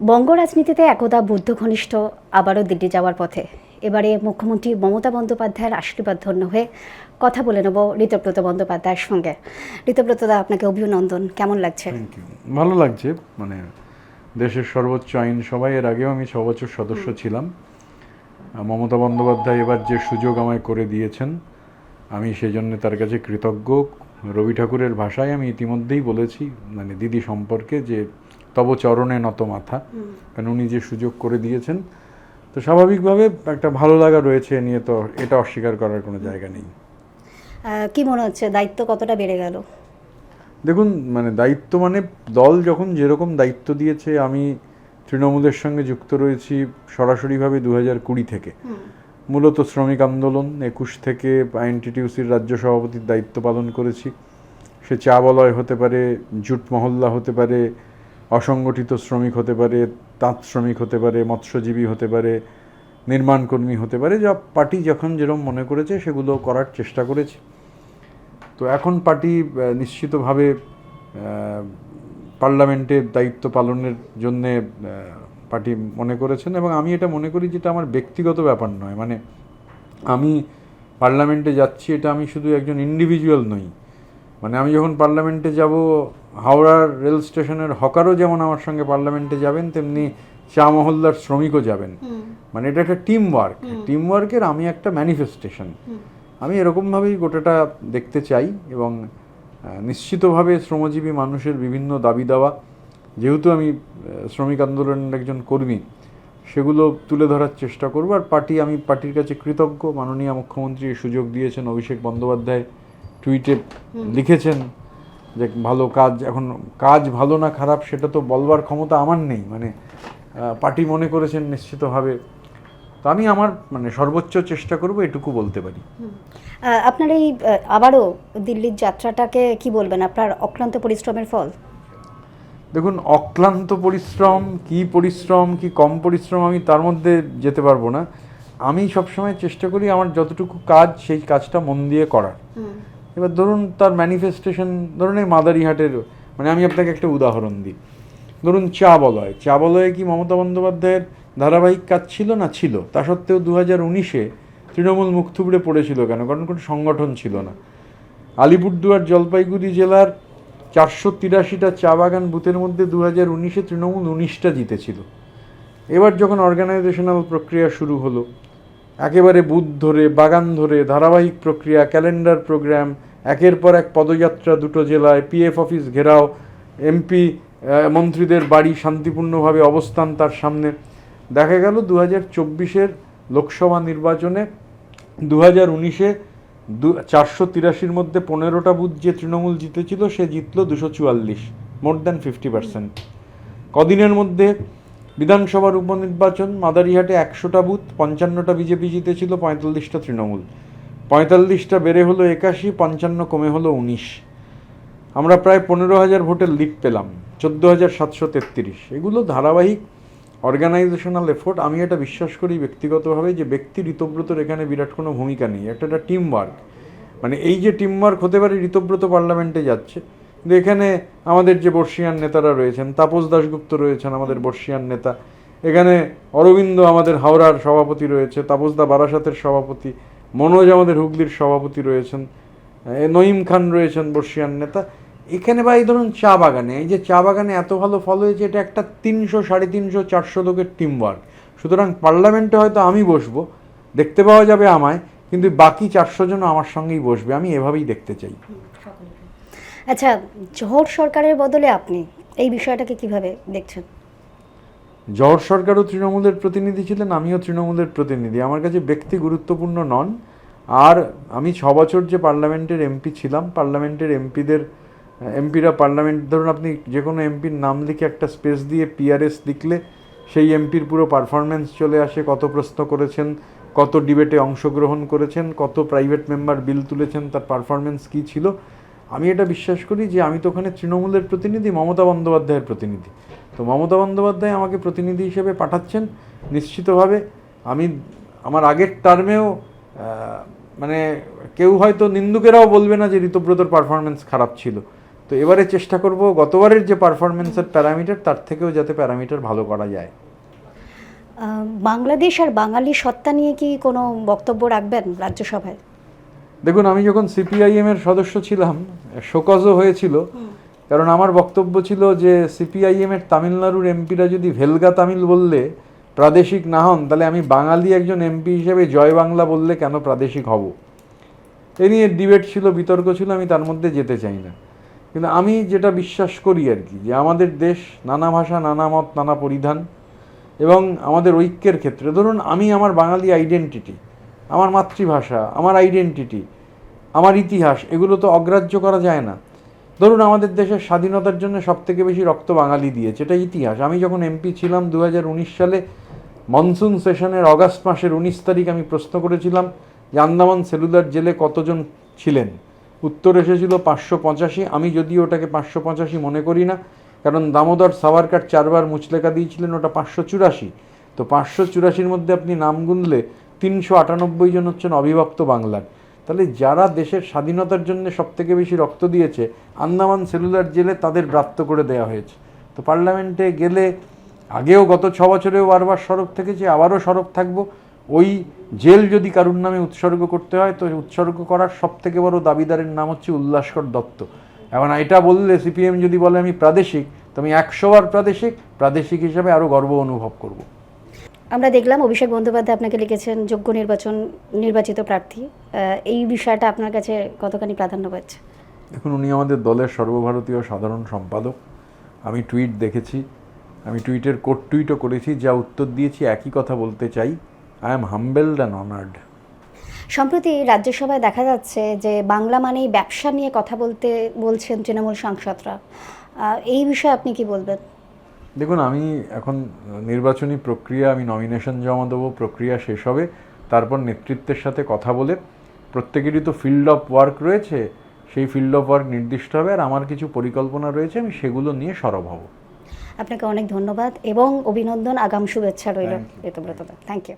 বঙ্গ রাজনীতিতে একদা বুদ্ধ ঘনিষ্ঠ আবারও দিল্লি যাওয়ার পথে। এবারে মুখ্যমন্ত্রী মমতা বন্দ্যোপাধ্যায়ের আশীর্বাদ ধন্য হয়ে কথা বলে নেব ঋতব্রত বন্দ্যোপাধ্যায়ের সঙ্গে। ঋতব্রত দা আপনাকে অভিনন্দন। কেমন লাগছে? ভালো লাগছে মানে দেশের সর্বোচ্চ আইন সভায় এর আগেও আমি ছ বছর সদস্য ছিলাম। মমতা বন্দ্যোপাধ্যায় এবার যে সুযোগ আমায় করে দিয়েছেন আমি সেই জন্য তার কাছে কৃতজ্ঞ। রবি ঠাকুরের ভাষায় আমি ইতিমধ্যেই বলেছি মানে দিদি সম্পর্কে যে তব চরণে নত মাথা। কারণ উনি যে সুযোগ করে দিয়েছেন তো স্বাভাবিকভাবে একটা ভালো লাগা রয়েছে নিয়ে তো এটা অস্বীকার করার কোনো জায়গা নেই। কি মনে হচ্ছে? দায়িত্ব কতটা বেড়ে গেল? দেখুন মানে দায়িত্ব মানে দল যখন যেরকম দায়িত্ব দিয়েছে আমি তৃণমূলের সঙ্গে যুক্ত রয়েছি সরাসরিভাবে দু হাজার কুড়ি থেকে। মূলত শ্রমিক আন্দোলন একুশ থেকে আইএনটিটিউসির রাজ্য সভাপতির দায়িত্ব পালন করেছি। সে চা বলয় হতে পারে জুট মহল্লা হতে পারে অসংগঠিত শ্রমিক হতে পারে, তাঁত শ্রমিক হতে পারে, মৎস্যজীবী হতে পারে নির্মাণকর্মী হতে পারে, যা পার্টি যখন যেরকম মনে করেছে সেগুলো করার চেষ্টা করেছি। তো এখন পার্টি নিশ্চিতভাবে পার্লামেন্টের দায়িত্ব পালনের জন্যে পার্টি মনে করেছেন এবং আমি এটা মনে করি যেটা আমার ব্যক্তিগত ব্যাপার নয়। মানে আমি পার্লামেন্টে যাচ্ছি, এটা আমি শুধু একজন ইন্ডিভিজুয়াল নই। মানে আমি যখন পার্লামেন্টে যাব হাওড়ার রেল স্টেশনের হকারও যেমন আমার সঙ্গে পার্লামেন্টে যাবেন তেমনি চা মহল্লার শ্রমিকও যাবেন। মানে এটা একটা টিম ওয়ার্ক টিম ওয়ার্কের আমি একটা ম্যানিফেস্টেশন আমি এরকমভাবেই গোটাটা দেখতে চাই এবং নিশ্চিতভাবে শ্রমজীবী মানুষের বিভিন্ন দাবি দাওয়া যেহেতু আমি শ্রমিক আন্দোলনের একজন কর্মী সেগুলো তুলে ধরার চেষ্টা করব। আর পার্টি আমি পার্টির কাছে কৃতজ্ঞ। মাননীয় মুখ্যমন্ত্রী সুযোগ দিয়েছেন অভিষেক বন্দ্যোপাধ্যায়। টুইটে লিখেছেন যে ভালো কাজ এখন কাজ ভালো না খারাপ সেটা তো বলবার ক্ষমতা আমার নেই। মানে পার্টি মনে করেছেন নিশ্চিতভাবে। তো আমি আমার মানে সর্বোচ্চ চেষ্টা করব এটুকু বলতে পারি। আপনার এই আবারও দিল্লির যাত্রাটাকে কি বলবেন? আপনার অক্লান্ত পরিশ্রমের ফল? দেখুন অক্লান্ত পরিশ্রম কি পরিশ্রম কি কম পরিশ্রম আমি তার মধ্যে যেতে পারব না। আমি সবসময় চেষ্টা করি আমার যতটুকু কাজ সেই কাজটা মন দিয়ে করার। এবার ধরুন তার ম্যানিফেস্টেশন ধরুন এই মাদারিহাটের মানে আমি আপনাকে একটা উদাহরণ দিই। ধরুন চা বলয় চা বলয়ে কি মমতা বন্দ্যোপাধ্যায়ের ধারাবাহিক কাজ ছিল না ছিল? তা সত্ত্বেও দু হাজার উনিশে তৃণমূল মুখ থুবড়ে পড়েছিল কেন? কারণ কোনো সংগঠন ছিল না। আলিপুরদুয়ার জলপাইগুড়ি জেলার চারশো তিরাশিটা চা বাগান বুথের মধ্যে দু হাজার উনিশে তৃণমূল উনিশটা জিতেছিল। এবার যখন অর্গানাইজেশনাল প্রক্রিয়া শুরু হলো একেবারে বুথ ধরে, বাগান ধরে, ধারাবাহিক প্রক্রিয়া, ক্যালেন্ডার প্রোগ্রাম, একের পর এক পদযাত্রা দুটো জেলায়, পিএফ অফিস ঘেরাও, এমপি মন্ত্রীদের বাড়ি শান্তিপূর্ণভাবে অবস্থান তার সামনে। দেখা গেল দু হাজার চব্বিশের লোকসভা নির্বাচনে দু হাজার উনিশে দু, চারশো তিরাশির মধ্যে পনেরোটা বুথ যে তৃণমূল জিতেছিল, সে জিতলো দুশো চুয়াল্লিশ, মোর দ্যান ফিফটি পার্সেন্ট। কদিনের মধ্যে বিধানসভার উপনির্বাচন, মাদারিহাটে একশোটা বুথ, পঞ্চান্নটা বিজেপি জিতেছিল, পঁয়তাল্লিশটা তৃণমূল। পঁয়তাল্লিশটা বেড়ে হলো একাশি, পঞ্চান্ন কমে হলো উনিশ। আমরা প্রায় পনেরো হাজার ভোটের লিড পেলাম, চোদ্দ হাজার সাতশো তেত্রিশ। এগুলো ধারাবাহিক অর্গানাইজেশনাল এফোর্ট। আমি এটা বিশ্বাস করি ব্যক্তিগতভাবে যে ব্যক্তি ঋতব্রতর এখানে বিরাট কোনো ভূমিকা নেই। একটা টিম ওয়ার্ক মানে এই যে টিম ওয়ার্ক হতে পারে, ঋতব্রত পার্লামেন্টে যাচ্ছে। কিন্তু এখানে আমাদের যে বর্ষিয়ান নেতারা রয়েছেন তাপস দাশগুপ্ত রয়েছেন আমাদের বর্ষিয়ান নেতা। এখানে অরবিন্দ আমাদের হাওড়ার সভাপতি রয়েছে তাপসদা বারাসাতের সভাপতি মনোজ আমাদের হুগলির সভাপতি রয়েছেন নঈম খান রয়েছেন বর্ষিয়ান নেতা। এখানে বা এই ধরুন চা বাগানে এই যে চা বাগানে এত ভালো ফল হয়েছে এটা একটা তিনশো সাড়ে তিনশো চারশো লোকের টিম ওয়ার্ক সুতরাং পার্লামেন্টে হয়তো আমি বসবো দেখতে পাওয়া যাবে আমায় কিন্তু বাকি চারশো জন আমার সঙ্গেই বসবে আমি এভাবেই দেখতে চাই। আচ্ছা জোহর সরকারের বদলে আপনি এই বিষয়টাকে কীভাবে দেখছেন? জহর সরকারও তৃণমূলের প্রতিনিধি ছিলেন, আমিও তৃণমূলের প্রতিনিধি। আমার কাছে ব্যক্তি গুরুত্বপূর্ণ নন। আর আমি ছ বছর যে পার্লামেন্টের এমপি ছিলাম, পার্লামেন্টের এমপিদের, এমপিরা পার্লামেন্ট, ধরুন আপনি যে কোনো এমপির নাম লিখে একটা স্পেস দিয়ে পিআরএস লিখলে সেই এমপির পুরো পারফরমেন্স চলে আসে, কত প্রশ্ন করেছেন, কত ডিবেটে অংশগ্রহণ করেছেন, কত প্রাইভেট মেম্বার বিল তুলেছেন, তার পারফরমেন্স কী ছিল। আমি এটা বিশ্বাস করি যে আমি তো ওখানে তৃণমূলের প্রতিনিধি, মমতা বন্দ্যোপাধ্যায়ের প্রতিনিধি। তো মমতা বন্দ্যোপাধ্যায় আমাকে প্রতিনিধি হিসেবে পাঠাচ্ছেন নিশ্চিতভাবে। আমি আমার আগের টার্মেও মানে কেউ হয়তো নিন্দুকেরাও বলবে না যে ঋতব্রতর পারফরমেন্স খারাপ ছিল। তো এবারে চেষ্টা করব গতবারের যে পারফরমেন্সের প্যারামিটার তার থেকেও যাতে প্যারামিটার ভালো করা যায়। বাংলাদেশ আর বাঙালি সত্তা নিয়ে কি কোনো বক্তব্য রাখবেন রাজ্যসভায়? দেখুন আমি যখন সিপিআইএম এর সদস্য ছিলাম শোকজও হয়েছিল। কারণ আমার বক্তব্য ছিল যে সিপিআইএম এর তামিলনাড়ুর এমপিরা যদি ভেলগা তামিল বললে প্রাদেশিক না হন তাহলে আমি বাঙালি একজন এমপি হিসেবে জয় বাংলা বললে কেন প্রাদেশিক হব? এ নিয়ে ডিবেট ছিল বিতর্ক ছিল আমি তার মধ্যে যেতে চাই না। কিন্তু আমি যেটা বিশ্বাস করি আর কি যে আমাদের দেশ নানা ভাষা নানা মত নানা পরিধান এবং আমাদের ঐক্যের ক্ষেত্রে। ধরুন আমি আমার বাঙালি আইডেন্টিটি আমার মাতৃভাষা আমার আইডেন্টিটি আমার ইতিহাস, এগুলো তো অগ্রাহ্য করা যায় না। ধরুন, আমাদের দেশের স্বাধীনতার জন্য সবথেকে বেশি রক্ত বাঙালি দিয়েছে, এটা ইতিহাস। আমি যখন এমপি ছিলাম দু হাজার উনিশ সালে, মনসুন সেশনের অগাস্ট মাসের উনিশ তারিখ আমি প্রশ্ন করেছিলাম যে আন্দামান সেলুলার জেলে কতজন ছিলেন? উত্তর এসেছিল পাঁচশো পঁচাশি। আমি যদিও ওটাকে পাঁচশো পঁচাশি মনে করি না, কারণ দামোদর সাভারকার চারবার মুচলেকা দিয়েছিলেন, ওটা পাঁচশো চুরাশি। তো পাঁচশো চুরাশির মধ্যে আপনি নাম গুনলে তিনশো আটানব্বই জন হচ্ছেন অবিভক্ত বাংলার। তাহলে যারা দেশের স্বাধীনতার জন্য সবথেকে বেশি রক্ত দিয়েছে, আন্দামান সেলুলার জেলে তাদের ব্রাত্য করে দেওয়া হয়েছে। তো পার্লামেন্টে গেলে আগেও গত ছ বছরেও বারবার সরব থেকেছে, আবারও সরব থাকব। ওই জেল যদি কারুর নামে উৎসর্গ করতে হয়, তো উৎসর্গ করার সব থেকে বড় দাবিদারের নাম হচ্ছে উল্লাসকর দত্ত। এখন এটা বললে সিপিএম যদি বলে আমি প্রাদেশিক, তো আমি একশোবার প্রাদেশিক প্রাদেশিক হিসাবে আরও গর্ব অনুভব করব। আমরা দেখলাম অভিষেক বন্দ্যোপাধ্যায় আপনাকে লিখেছেন যোগ্য নির্বাচন নির্বাচিত প্রার্থী। এই বিষয়টা আপনার কাছে কতখানি প্রাধান্য পাচ্ছে? দেখুন উনি আমাদের দলের সর্বভারতীয় সাধারণ সম্পাদক। আমি টুইট দেখেছি আমি টুইটের কোট টুইটও করেছি যা উত্তর দিয়েছি একই কথা বলতে চাই I am humbled and honoured সম্প্রতি রাজ্যসভায় দেখা যাচ্ছে যে বাংলা মানেই ব্যবসা নিয়ে কথা বলতে বলছেন তৃণমূল সাংসদরা। এই বিষয়ে আপনি কি বলবেন? দেখুন আমি এখন নির্বাচনী প্রক্রিয়া আমি নমিনেশন জমা দেবো প্রক্রিয়া শেষ হবে তারপর নেতৃত্বের সাথে কথা বলে প্রত্যেকেরই তো ফিল্ড অফ ওয়ার্ক রয়েছে সেই ফিল্ড অফ ওয়ার্ক নির্দিষ্ট হবে আর আমার কিছু পরিকল্পনা রয়েছে আমি সেগুলো নিয়ে সরব হব। আপনাকে অনেক ধন্যবাদ এবং অভিনন্দন আগাম শুভেচ্ছা রইল. Thank you